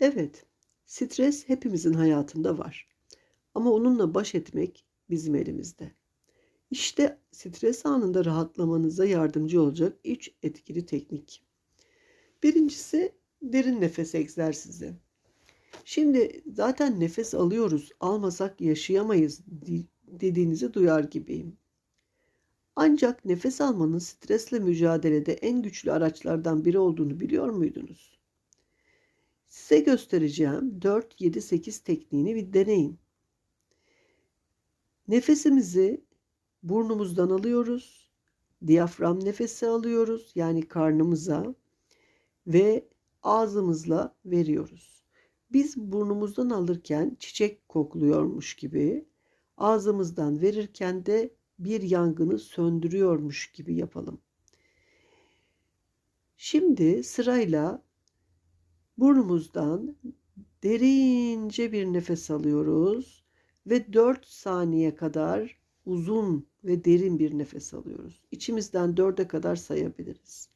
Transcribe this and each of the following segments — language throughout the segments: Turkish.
Evet, stres hepimizin hayatında var. Ama onunla baş etmek bizim elimizde. İşte stres anında rahatlamanıza yardımcı olacak üç etkili teknik. Birincisi derin nefes egzersizi. Şimdi zaten nefes alıyoruz, almasak yaşayamayız di- dediğinizi duyar gibiyim. Ancak nefes almanın stresle mücadelede en güçlü araçlardan biri olduğunu biliyor muydunuz? Size göstereceğim 4, 7, 8 tekniğini bir deneyin. Nefesimizi burnumuzdan alıyoruz. Diyafram nefesi alıyoruz yani karnımıza ve ağzımızla veriyoruz. Biz burnumuzdan alırken çiçek kokluyormuş gibi, ağzımızdan verirken de bir yangını söndürüyormuş gibi yapalım. Şimdi sırayla burnumuzdan derince bir nefes alıyoruz ve 4 saniye kadar uzun ve derin bir nefes alıyoruz. İçimizden 4'e kadar sayabiliriz.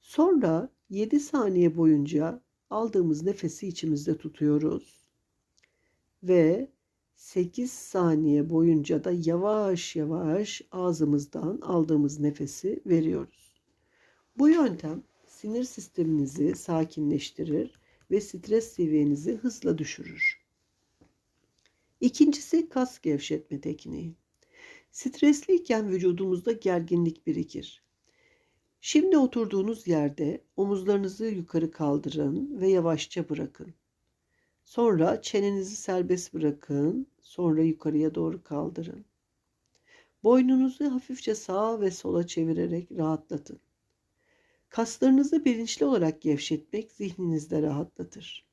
Sonra 7 saniye boyunca aldığımız nefesi içimizde tutuyoruz ve 8 saniye boyunca da yavaş yavaş ağzımızdan aldığımız nefesi veriyoruz. Bu yöntem sinir sisteminizi sakinleştirir ve stres seviyenizi hızla düşürür. İkincisi kas gevşetme tekniği. Stresliyken vücudumuzda gerginlik birikir. Şimdi oturduğunuz yerde omuzlarınızı yukarı kaldırın ve yavaşça bırakın. Sonra çenenizi serbest bırakın, sonra yukarıya doğru kaldırın. Boynunuzu hafifçe sağa ve sola çevirerek rahatlatın. Kaslarınızı bilinçli olarak gevşetmek zihninizde rahatlatır.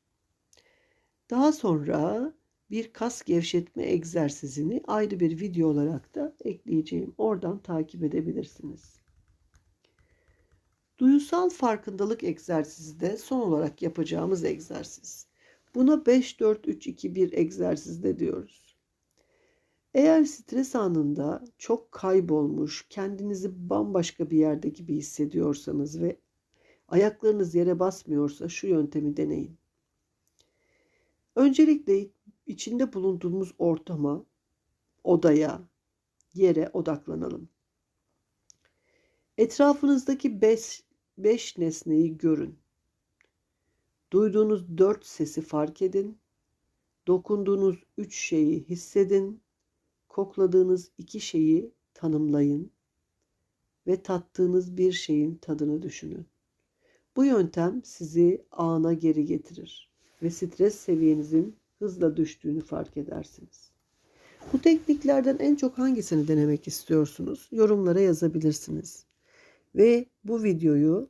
Daha sonra bir kas gevşetme egzersizini ayrı bir video olarak da ekleyeceğim. Oradan takip edebilirsiniz. Duyusal farkındalık egzersizi de son olarak yapacağımız egzersiz. Buna 5-4-3-2-1 egzersiz de diyoruz. Eğer stres anında çok kaybolmuş, kendinizi bambaşka bir yerde gibi hissediyorsanız ve ayaklarınız yere basmıyorsa şu yöntemi deneyin. Öncelikle içinde bulunduğumuz ortama, odaya, yere odaklanalım. Etrafınızdaki beş, beş nesneyi görün. Duyduğunuz dört sesi fark edin. Dokunduğunuz üç şeyi hissedin. Kokladığınız iki şeyi tanımlayın. Ve tattığınız bir şeyin tadını düşünün. Bu yöntem sizi ana geri getirir ve stres seviyenizin hızla düştüğünü fark edersiniz. Bu tekniklerden en çok hangisini denemek istiyorsunuz? Yorumlara yazabilirsiniz. Ve bu videoyu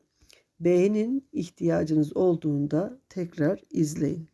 beğenin ihtiyacınız olduğunda tekrar izleyin.